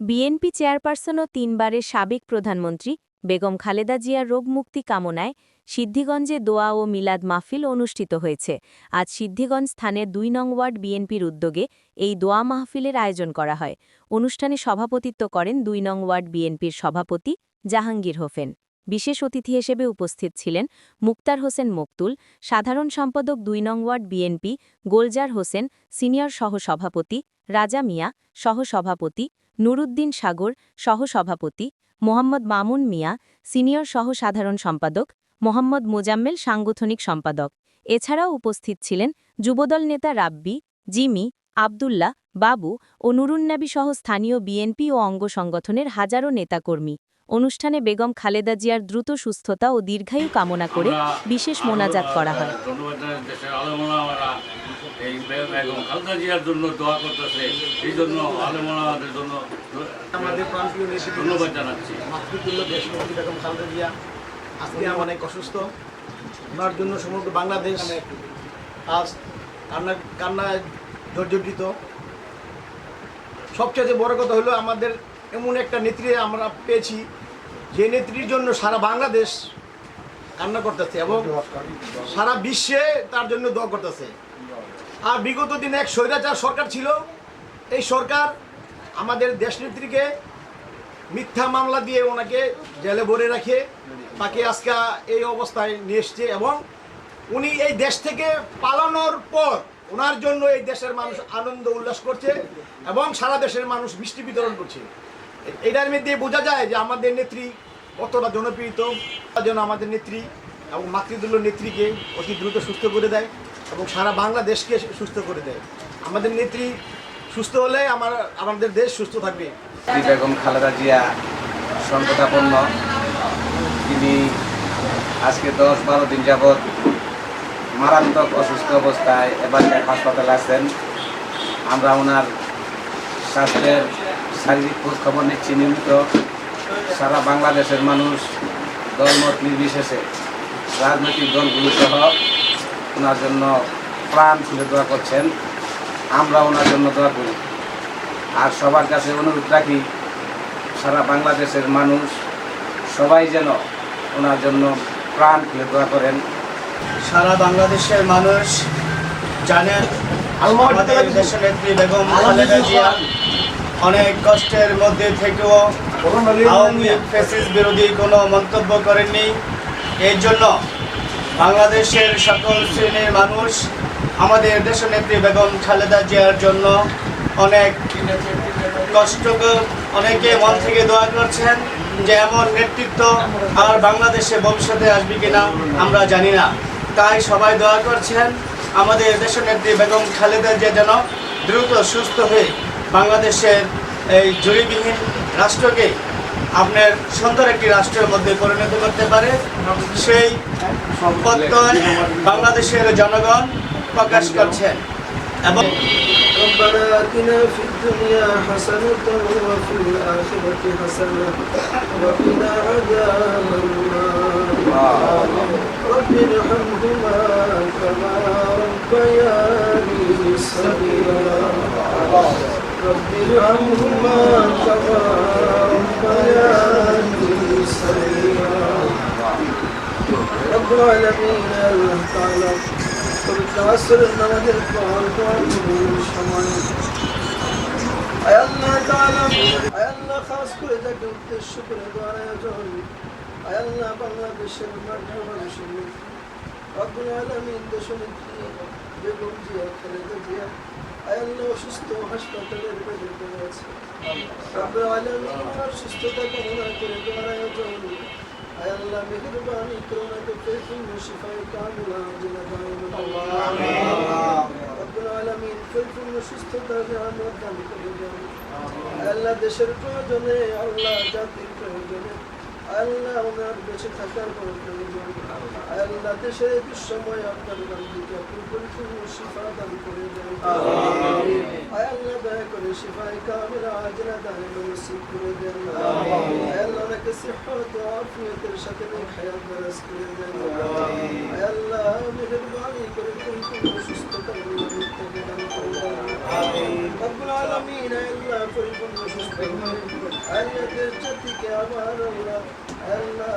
BNP chairperson ও তিনবারের সাবেক প্রধানমন্ত্রী বেগম খালেদা জিয়ার রোগমুক্তি কামনায় সিদ্ধিগঞ্জে দোয়া ও মিলাদ মাহফিল অনুষ্ঠিত হয়েছে। আজ সিদ্ধিগঞ্জ স্থানের দুই নং ওয়ার্ড বিএনপির উদ্যোগে এই দোয়া মাহফিলের আয়োজন করা হয়। অনুষ্ঠানে সভাপতিত্ব করেন দুই নং ওয়ার্ড বিএনপির সভাপতি জাহাঙ্গীর হোসেন। বিশেষ অতিথি হিসেবে উপস্থিত ছিলেন মুক্তার হোসেন মকতুল, সাধারণ সম্পাদক দুই নং ward BNP Golzar Hossain, senior সহসভাপতি রাজা মিয়া, সহসভাপতি নুরুদ্দিন সাগর, সহসভাপতি মোহাম্মদ মামুন মিয়া, সিনিয়র সহসাধারণ সম্পাদক মোহাম্মদ মোজাম্মেল সাংগঠনিক সম্পাদক। এছাড়াও উপস্থিত ছিলেন যুবদল নেতা রাব্বি, জিমি, আবদুল্লাহ, বাবু ও নুরুন্নাবি সহ স্থানীয় বিএনপি ও অঙ্গ সংগঠনের হাজারো নেতাকর্মী। অনুষ্ঠানে বেগম খালেদা জিয়ার দ্রুত সুস্থতা ও দীর্ঘায়ু কামনা করে বিশেষ মোনাজাত করা হয়। ধন্যবাদ জানাই এই বেগম খালেদা জিয়ার জন্য দোয়া করতেছে এই জন্য আলমোলামাদের জন্য আমাদের প্রান্তীয় নেত্রী ধন্যবাদ জানাচ্ছি। মাতৃতুল্য দেশমন্ত্রী বেগম খালেদা জিয়া। আজকে অনেক অসুস্থ। ওনার জন্য সমগ্র বাংলাদেশ আজ কান্না কান্নায় জর্জরিত সবচেয়ে বড় কথা হলো আমাদের এমন একটা নেত্রী আমরা পেয়েছি যে নেত্রীর জন্য সারা বাংলাদেশ কান্না করতেছে এবং সারা বিশ্বে তার জন্য দোয়া করতেছে। আর বিগত দিনে এক স্বৈরাচার সরকার ছিল। এই সরকার আমাদের দেশনেত্রীকে মিথ্যা মামলা দিয়ে ওনাকে জেলে ভরে রাখে। তাকে আজকে এই অবস্থায় নিয়ে এসছে এবং উনি এই দেশ থেকে পালানোর পর ওনার জন্য এই দেশের মানুষ আনন্দ উল্লাস করছে এবং সারা দেশের মানুষ বৃষ্টি বিতরণ করছে। এটার মধ্যে বোঝা যায় যে আমাদের নেত্রী কতটা জনপ্রিয়ত যেন আমাদের নেত্রী এবং মাতৃতুল্য নেত্রীকে অতি দ্রুত সুস্থ করে দেয় এবং সারা বাংলাদেশকে সুস্থ করে দেয়। আমাদের নেত্রী সুস্থ হলে আমার, আমাদের দেশ সুস্থ থাকবে। বেগম খালেদা জিয়া সংকটাপন্ন তিনি আজকে দশ বারো দিন যাবৎ মারাত্মক অসুস্থ অবস্থায় এবার হাসপাতালে আছেন। আমরা ওনার স্বাস্থ্যের শারীরিক খোঁজ খবর নিচ্ছি নিয়মিত সারা বাংলাদেশের মানুষ দলমত নির্বিশেষে রাজনৈতিক দলগুলো সহ ওনার জন্য প্রাণ খুলে দোয়া করছেন। আমরা ওনার জন্য দোয়া করি। আর সবার কাছে অনুরোধ রাখি সারা বাংলাদেশের মানুষ সবাই যেন ওনার জন্য প্রাণ খুলে দোয়া করেন। সারা বাংলাদেশের মানুষ জানেন আমাদের দেশের নেত্রী বেগম খালেদা জিয়া অনেক কষ্টের মধ্যে থেকেও বিরোধী কোনো মন্তব্য করেননি। এর জন্য বাংলাদেশের সকল শ্রেণির মানুষ, আমাদের দেশের নেত্রী বেগম খালেদা জিয়ার জন্য অনেক কষ্ট অনেকে মন থেকে দোয়া করছেন যে এমন নেতৃত্ব আর বাংলাদেশে ভবিষ্যতে আসবে কিনা আমরা জানি না। তাই সবাই দোয়া করছেন, আমাদের দেশের নেত্রী বেগম খালেদা জিয়া যেন দ্রুত সুস্থ হয়ে বাংলাদেশের এই জুড়িবিহীন রাষ্ট্রকে আপনার সুন্দর একটি রাষ্ট্রের মধ্যে পরিণত করতে পারে সেই প্রত্যয় বাংলাদেশের জনগণ প্রকাশ করছেন এবং ربنا آتنا في الدنيا حسنة وفي الآخرة حسنة وقنا عذاب النار رب ارحمهما كما ربياني صغيرا رب ارحمهما كما ربياني صغيرا رب العالمين الله تعالى পবিত্র আসরের নামাজের পর দোয়া কবুল সময় আয় আল্লাহ তাআলা আয় আল্লাহ খাস করে তাকে উদ্দেশ্য করে দোয়ার আয়োজন আয় আল্লাহ বাংলাদেশের মাঠে মানুষের রব্বুল আলামিন দেশনেত্রী বেগম জিয়া খালেদা জিয়া আয় আল্লাহ অসুস্থ হাসপাতালের পড়ে আছে। রব্বুল আলামিন ওনার সুস্থতা কামনা করে দোয়ার আয়োজন। আয় আল্লাহ মেহেরবানি করে ওনাকে পরিপূর্ণ শিফায়ে আল্লাহ দেশের প্রয়োজনে, আল্লাহ জাতির প্রয়োজনে আল্লাহ ওনার বেঁচে থাকার আল্লাহ দেশের দুঃসময় আপনার বান্দিকে আপনি পরিপূর্ণ শিফা দান করে দেন। আল্লাহ দয়া করে শিফায় কামিলা আজরা দান নসিব করে দেন। আল্লাহ তাকে সিহত আফিয়তের সাথে নেক হায়াত দারাজ করে দেন। আল্লাহ মেহেরবানি করে পরিপূর্ণ সুস্থতা নিয়ে দান করে দেন। পরিপূর্ণ সুস্থ। আল্লাহ দেশ জাতিকে আবার আল্লাহ